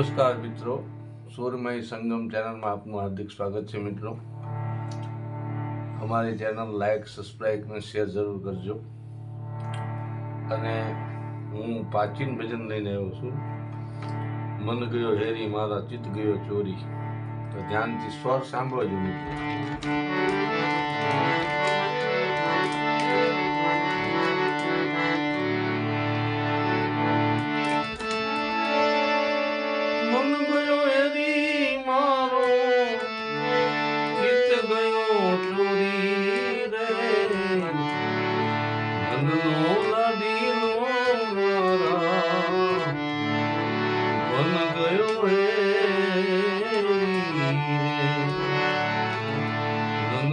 નમસ્કાર મિત્રો. સૂરમય સંગમ ચેનલમાં આપનું હાર્દિક સ્વાગત છે મિત્રો. અમારી ચેનલ લાઈક સબસ્ક્રાઈબ અને શેર જરૂર કરજો. અને હું પ્રાચીન ભજન લઈને આવ્યો છું. મન ગયો હેરી, મારા ચિત્ત ગયો ચોરી. તો ધ્યાનથી સ્વર સાંભળજો મિત્રો.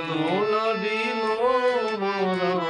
મનનો લાડીલો મારા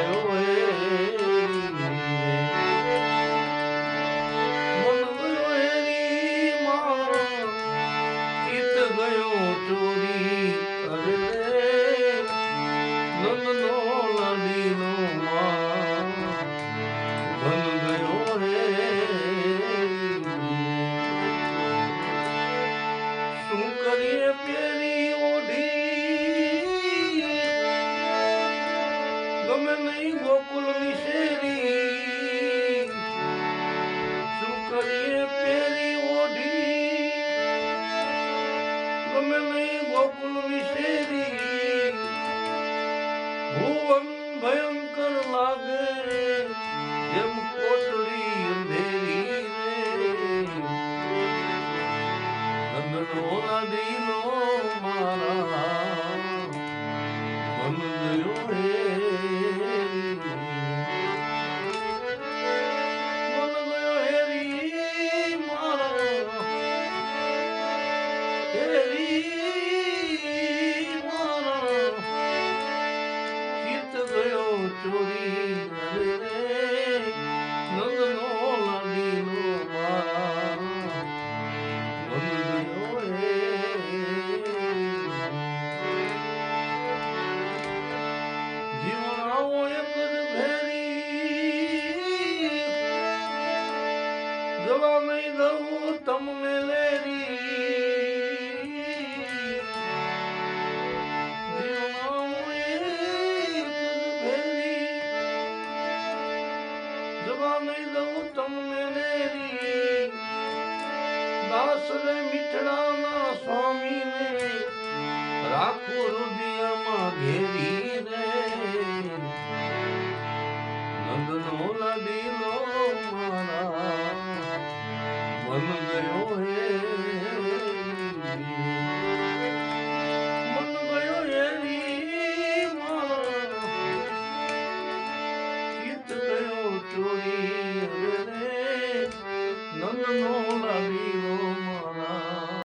ગમે નહીં ગોકુલ વિશેરી શેરી. શું કરીએ પેરી ઓઢી? ગમે નહીં ગોકુલની શેરી. ભુવન ભયંકર લાગે જેમ કોટડી અંધેરી નંદનો લાડીલો મારા. મન ગયો ચિત્ત ગયો ચોરી રે દાસ રે મીઠડાના સ્વામીને રાખો હૃદયમાં ઘેરી રે નંદનો લાડીલો મારા મન ગયો હે